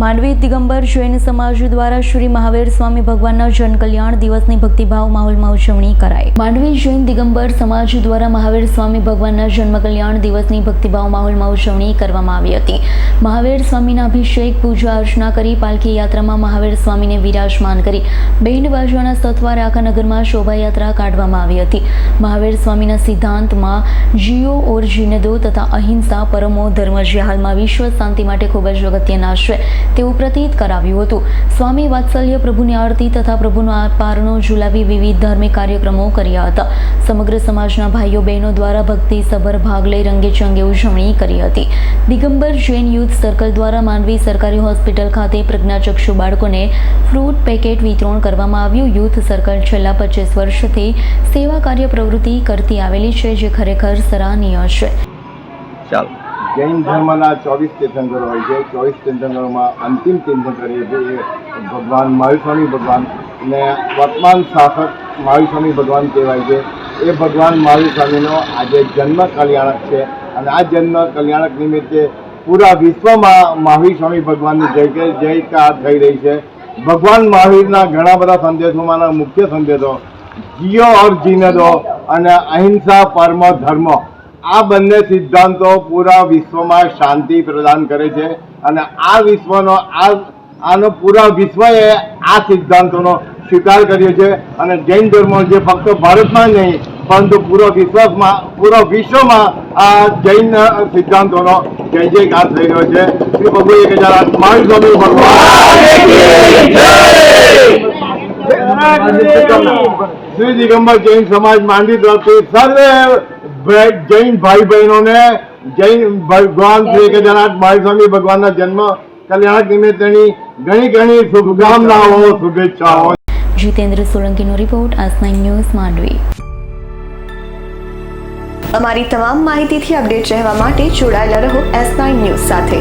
માંડવી દિગંબર જૈન સમાજ દ્વારા શ્રી મહાવીર સ્વામી ભગવાનના જનકલ્યાણ દિવસની ભક્તિભાવ માહોલમાં ઉજવણી કરાઈ. માંડવી જૈન દિગંબર સમાજ દ્વારા મહાવીર સ્વામી ભગવાનના જન્મકલ્યાણ દિવસની ભક્તિભાવ માહોલમાં ઉજવણી કરવામાં આવી હતી. મહાવીર સ્વામીના અભિષેક, પૂજા અર્ચના કરી પાલખી યાત્રામાં મહાવીર સ્વામીને વિરાજમાન કરી બેન્ડ બાજવાના સત્વારે આખા નગરમાં શોભાયાત્રા કાઢવામાં આવી હતી. મહાવીર સ્વામીના સિદ્ધાંતમાં જીઓ ઓર જીને તથા અહિંસા પરમો ધર્મ જે હાલમાં વિશ્વ શાંતિ માટે ખૂબ જ અગત્યના છે. તેવું પ્રતીત કરાવ્યું હતું. સ્વામી વાત્સલ્ય પ્રભુની આરતી તથા પ્રભુનો પારણો ઝુલાવી વિવિધ ધાર્મિક કાર્યક્રમો કર્યા હતા. સમગ્ર સમાજના ભાઈઓ બહેનો દ્વારા ભક્તિ સભર ભાગ લઈ રંગેચંગે ઉજવણી કરી હતી. દિગંબર જૈન યુથ સર્કલ દ્વારા માંડવી સરકારી હોસ્પિટલ ખાતે પ્રજ્ઞાચક્ષુ બાળકોને ફ્રૂટ પેકેટ વિતરણ કરવામાં આવ્યું. યુથ સર્કલ છેલ્લા પચીસ વર્ષથી સેવા કાર્ય પ્રવૃત્તિ કરતી આવેલી છે, જે ખરેખર સરાહનીય છે. ચાલો. જૈન ધર્મના ચોવીસ તીર્થંકરો હોય છે. ચોવીસ તીર્થંકરોમાં અંતિમ તીર્થંકર એ ભગવાન મહાવીસ્વામી ભગવાન ને વર્તમાન શાસક મહાવીસ્વામી ભગવાન કહેવાય છે. એ ભગવાન મહાવીસ્વામીનો આજે જન્મ કલ્યાણક છે અને આ જન્મ કલ્યાણક નિમિત્તે પૂરા વિશ્વમાં મહાવીસ્વામી ભગવાનની જય કે જયકાર થઈ રહી છે. ભગવાન મહાવીરના ઘણા બધા સંદેશોમાંના મુખ્ય સંદેશો જીઓ ઓર જીને દો અને અહિંસા પરમ ધર્મ. આ બંને સિદ્ધાંતો પૂરા વિશ્વમાં શાંતિ પ્રદાન કરે છે અને આ વિશ્વનો આ આનો પૂરા વિશ્વએ આ સિદ્ધાંતોનો સ્વીકાર કર્યો છે અને જૈન ધર્મ જે ફક્ત ભારતમાં નહીં, પરંતુ પૂરો વિશ્વમાં પૂરો વિશ્વમાં આ જૈન સિદ્ધાંતોનો જય જયકાર થઈ રહ્યો છે. શ્રી પ્રભુ એક હજાર મહાવીર સ્વામી ભગવાન. શ્રી દિગંબર જૈન સમાજ માંડી તરફથી સર્વે જૈન ભાઈ બહેનોને જૈન ભગવાન શ્રી કેદારનાથ મહાવીર સ્વામી ભગવાનના જન્મ કલ્યાણક નિમિત્તેની ઘણી ઘણી શુભકામનાઓ શુભેચ્છાઓ. જીતેન્દ્ર સોલંકીનો રિપોર્ટ આજ નાઇન ન્યૂઝ માંડવી. અમારી તમામ માહિતીથી અપડેટ રહેવા માટે જોડાયેલા રહો એસ નાઇન ન્યૂઝ સાથે.